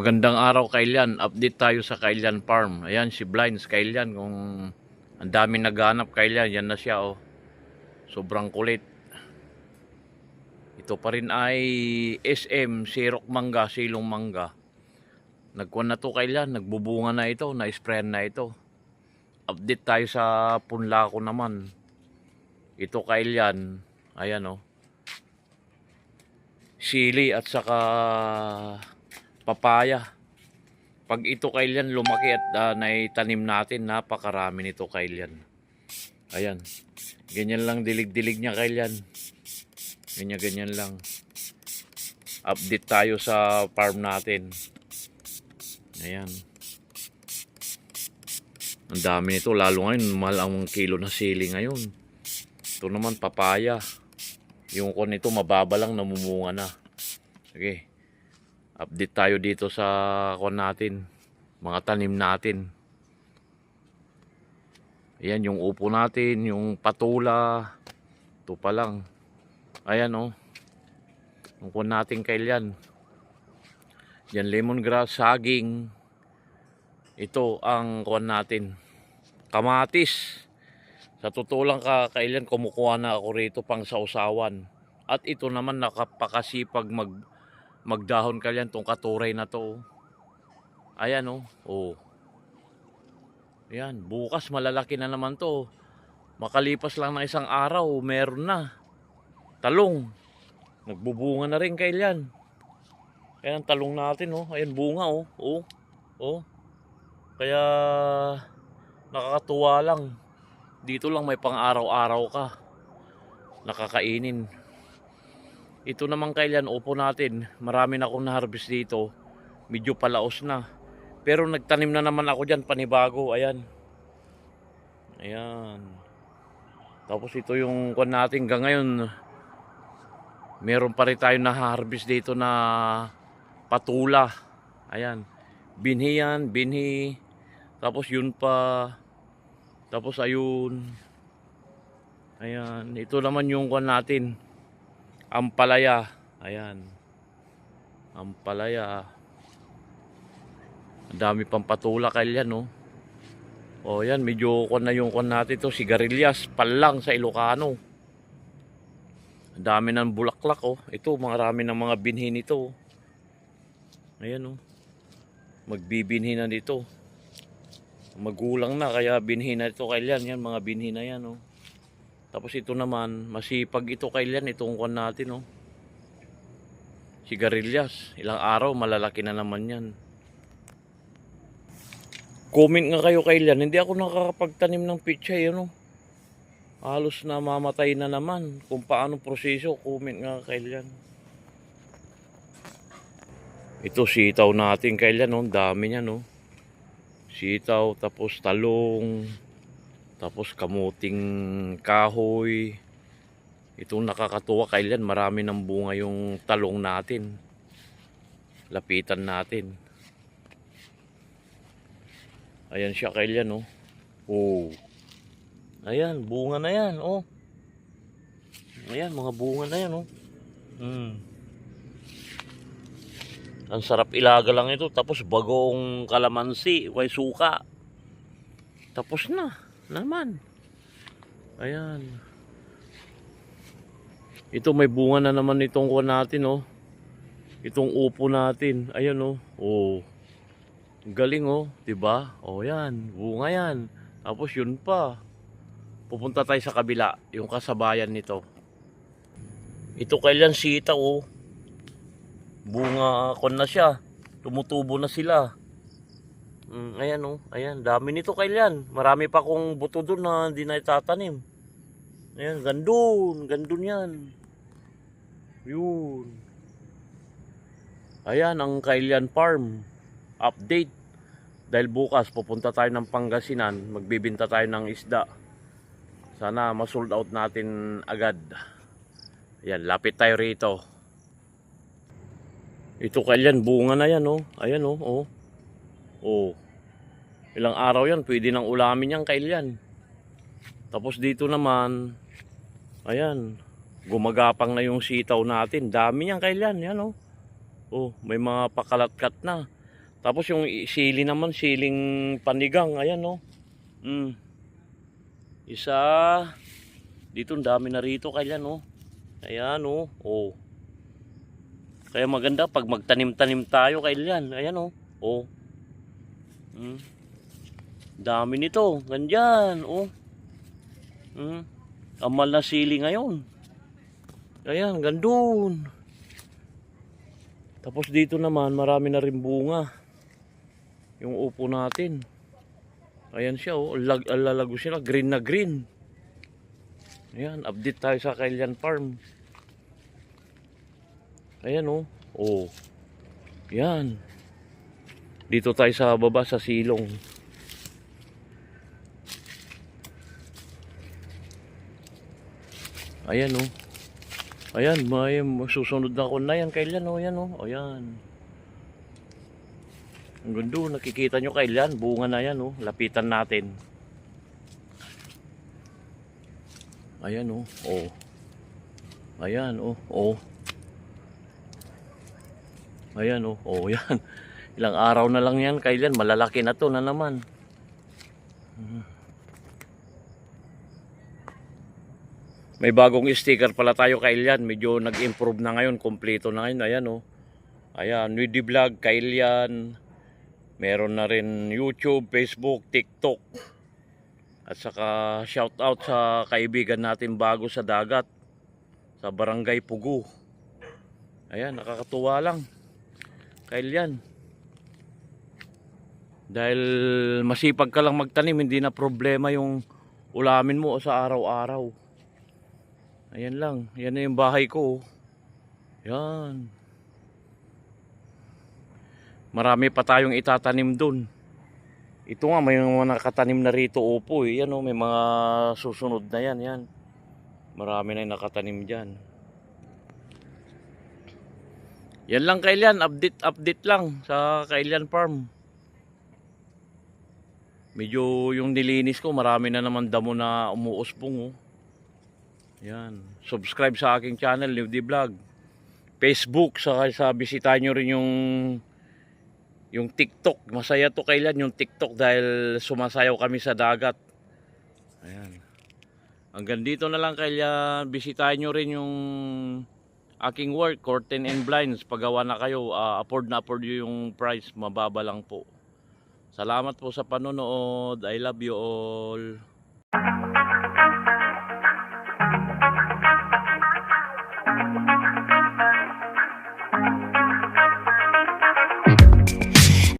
Magandang araw Kailian. Update tayo sa Kailian Farm. Ayan si Blinds Kailian. Kung ang dami naghanap Kailian, yan na siya oh. Sobrang kulit. Ito pa rin ay SM, Sirok Mangga, Silong Mangga. Nagkuhan na to Kailian, nagbubunga na ito, na-sprayan na ito. Update tayo sa punla ko naman. Ito Kailian, ayan oh. Sili at saka papaya. Pag ito kailan lumaki at uh, naitanim natin, napakarami nito kailan. Ayan. Ganyan lang dilig-dilig niya kailan. Ganyan ganyan lang. Update tayo sa farm natin. Ayan. Ang dami nito lalo ngayon, mahal ang kilo na sili ngayon. Ito naman papaya. Yung kon nito mababa lang namumunga na. Sige update tayo dito sa kon natin mga tanim natin. Ayan yung upo natin yung patula ito pa lang. Ayan oh. Yung kon natin kailan yan lemongrass saging. Ito ang kon natin. Kamatis. Sa totoo lang ka kailan kumukuha na ako rito pang sausawan. At ito naman nakapakasipag mag magdahon ka yan tong katuray na to. Ayan oh. Oh. Ayan, bukas malalaki na naman to. Makalipas lang ng isang araw, meron na. Talong. Nagbubunga na rin kailan. Ayan ang talong natin oh. Ayan bunga oh. Oh. Oh. Kaya nakakatuwa lang. Dito lang may pang araw-araw ka. Nakakainin. Ito naman kailan upo natin. Marami na akong na-harvest dito. Medyo palaos na. Pero nagtanim na naman ako dyan panibago. Ayan. Ayan. Tapos ito yung kwan natin hanggang ngayon. Meron pa rin tayo na-harvest dito na patula. Ayan. Binhi yan. Binhi. Tapos yun pa. Tapos ayun. Ayan. Ito naman yung kwan natin. Ampalaya. Ayan. Ampalaya. Ang dami pang patula kailan, no? O yan, medyo kon na yung kon natin to, sigarilyas, palang sa Ilocano. Ang dami ng bulaklak, oh. Ito, marami ng mga binhi nito. oh. Ayan, oh. Magbibinhi na dito. Magulang na, kaya binhi na ito kailan. Yan, mga binhi na yan, oh. Tapos ito naman, masipag ito kailan itong kwan natin, oh. Sigarilyas. Ilang araw, malalaki na naman yan. Comment nga kayo kailan. Hindi ako nakakapagtanim ng pichay, ano. Halos na mamatay na naman. Kung paano proseso, comment nga kailan. Ito, sitaw natin kailan, oh. Dami niya, no. Sitaw, tapos talong, tapos kamuting kahoy. Itong nakakatuwa kailan marami ng bunga yung talong natin. Lapitan natin. Ayan siya kailan oh. Oh. Ayan, bunga na yan oh. Ayan, mga bunga na yan oh. Hmm. Ang sarap ilaga lang ito. Tapos bagong kalamansi, may suka. Tapos na naman. Ayan. Ito may bunga na naman itong kuha natin, oh. Itong upo natin. Ayan, oh. Oh. Galing, oh. 'Di ba? Oh, yan. Bunga yan. Tapos yun pa. Pupunta tayo sa kabila. Yung kasabayan nito. Ito kailan sita, oh. Bunga kon na siya. Tumutubo na sila. Mm, ayan oh, ayan, dami nito kailan. Marami pa kong buto doon na hindi na itatanim. Ayan, gandun, gandun yan. Yun. Ayan, ang Kailian Farm. Update. Dahil bukas, pupunta tayo ng Pangasinan. Magbibinta tayo ng isda. Sana masold out natin agad. Ayan, lapit tayo rito. Ito Kailian, bunga na yan oh. Ayan oh, oh. Oh. Ilang araw yan, pwede nang ulamin yan kailan. Tapos dito naman, ayan, gumagapang na yung sitaw natin. Dami yan kailan, yan oh. Oh, may mga pakalatkat na. Tapos yung sili naman, siling panigang. Ayan, no? Mm. Isa. Dito, ang dami na rito. Kaya, no? Ayan, no? Oh. Kaya maganda pag magtanim-tanim tayo kailan. Ayan, oh. Oh. Mm. Dami nito. Ganyan, oh. Mm. Amal na sili ngayon. Ayan, gandun. Tapos dito naman, marami na rin bunga. Yung upo natin. Ayan siya, oh. Lag, alalago sila. Green na green. Ayan, update tayo sa Kailian Farm. Ayan, oh. Oh. Yan. Dito tayo sa baba sa silong. Ayan, oh. Ayan, may susunod na ako na yan. Kailan, oh. Ayan, oh. Ayan. Ang gundo, nakikita nyo kailan. Bunga na yan, oh. Lapitan natin. Ayan, oh. Oh. Ayan, oh. Oh. Ayan, oh. Oh, yan. Ilang araw na lang yan. Kailan, malalaki na to na naman. May bagong sticker pala tayo Kailian. Medyo nag-improve na ngayon. Kompleto na ngayon. Ayan oh. Ayan. Nudie Vlog, Kailian. Meron na rin YouTube, Facebook, TikTok. At saka shout out sa kaibigan natin bago sa dagat. Sa Barangay Pugu. Ayan, nakakatuwa lang. Kailian. Dahil masipag ka lang magtanim, hindi na problema yung ulamin mo sa araw-araw. Ayan lang. Yan na yung bahay ko. oh. Yan. Marami pa tayong itatanim dun. Ito nga, may mga nakatanim na rito upo eh. Yan oh, may mga susunod na yan. Yan. Marami na yung nakatanim dyan. Yan lang kailan. Update, update lang sa Kailan Farm. Medyo yung nilinis ko, marami na naman damo na umuusbong oh. Yan. Subscribe sa aking channel, Live the Vlog. Facebook, saka sa bisitahin nyo rin yung yung TikTok. Masaya to kailan yung TikTok dahil sumasayaw kami sa dagat. Ayan. Hanggang dito na lang kailan bisitahin nyo rin yung aking work, curtain and blinds. Pagawa na kayo, ah, afford na afford yung price, mababa lang po. Salamat po sa panonood. I love you all.